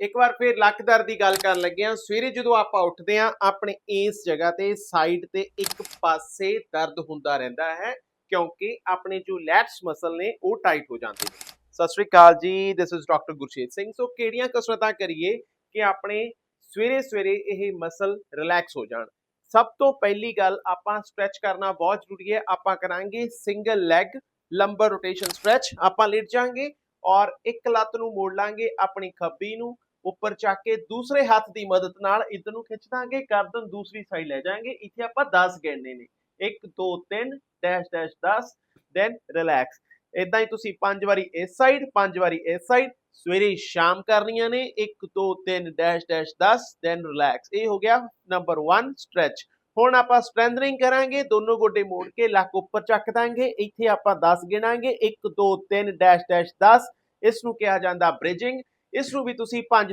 ਇੱਕ ਵਾਰ ਫੇਰ ਲੱਕ ਦਰਦ ਦੀ ਗੱਲ ਕਰਨ ਲੱਗੇ ਆ ਸਵੇਰੇ ਜਦੋਂ ਆਪਾਂ ਉੱਠਦੇ ਆ ਆਪਣੇ ਇਸ ਜਗ੍ਹਾ ਤੇ ਸਾਈਡ ਤੇ ਇੱਕ ਪਾਸੇ ਦਰਦ ਹੁੰਦਾ ਰਹਿੰਦਾ ਹੈ ਕਿਉਂਕਿ ਆਪਣੇ ਜੋ ਲੈਟਸ ਮਸਲ ਨੇ, ਉਹ ਟਾਈਟ ਹੋ ਜਾਂਦੇ ਨੇ। ਸਤਿ ਸ਼੍ਰੀ ਅਕਾਲ ਜੀ this is doctor Gurshet Singh. So ਕਿਹੜੀਆਂ ਕਸਰਤਾਂ ਕਰੀਏ ਕਿ ਆਪਣੇ ਸਵੇਰੇ ਸਵੇਰੇ ਇਹ ਮਸਲ ਰਿਲੈਕਸ ਹੋ ਜਾਣ? ਸਭ ਤੋਂ ਪਹਿਲੀ ਗੱਲ ਆਪਾਂ ਸਟ੍ਰੈਚ ਕਰਨਾ ਬਹੁਤ ਜ਼ਰੂਰੀ ਹੈ। ਆਪਾਂ ਕਰਾਂਗੇ single leg lumbar rotation stretch ਆਪਾਂ ਲੇਟ ਜਾਾਂਗੇ ਔਰ ਇੱਕ ਲੱਤ ਨੂੰ ਮੋੜ ਲਾਂਗੇ ਆਪਣੀ ਖੱਬੀ ਨੂੰ। ਉੱਪਰ ਚੱਕ ਕੇ ਦੂਸਰੇ ਹੱਥ ਦੀ ਮਦਦ ਨਾਲ ਇਧਰ ਨੂੰ ਖਿੱਚ ਦਾਂਗੇ ਗਰਦਨ ਦੂਸਰੀ ਸਾਈਡ ਲੈ ਜਾਾਂਗੇ। ਇੱਥੇ ਆਪਾਂ 10 ਗਿਣਨੇ ਨੇ। 1 2 3 ਡੈਸ਼ ਡੈਸ਼ 10 ਦੈਨ ਰਿਲੈਕਸ ਇਦਾਂ ਹੀ ਤੁਸੀਂ ਪੰਜ ਵਾਰੀ ਇਸ ਸਾਈਡ ਪੰਜ ਵਾਰੀ ਇਸ ਸਾਈਡ ਸਵੇਰੇ ਸ਼ਾਮ ਕਰਨੀਆਂ ਨੇ। 1 2 3 ਡੈਸ਼ ਡੈਸ਼ 10 ਦੈਨ ਰਿਲੈਕਸ ਇਹ ਹੋ ਗਿਆ ਨੰਬਰ 1 ਸਟ੍ਰੈਚ ਹੁਣ ਆਪਾਂ ਸਟਰੈਂਥਨਿੰਗ ਕਰਾਂਗੇ, ਦੋਨੋਂ ਗੋਡੇ ਮੋੜ ਕੇ ਲੱਕ ਉੱਪਰ ਚੱਕ ਦਾਂਗੇ। ਇੱਥੇ ਆਪਾਂ 10 ਗਿਣਾਂਗੇ। 1 2 3 ਡੈਸ਼ ਡੈਸ਼ 10 ਇਸ ਨੂੰ ਕਿਹਾ ਜਾਂਦਾ ਬ੍ਰਿਜਿੰਗ ਇਸ ਨੂੰ ਵੀ ਤੁਸੀਂ 5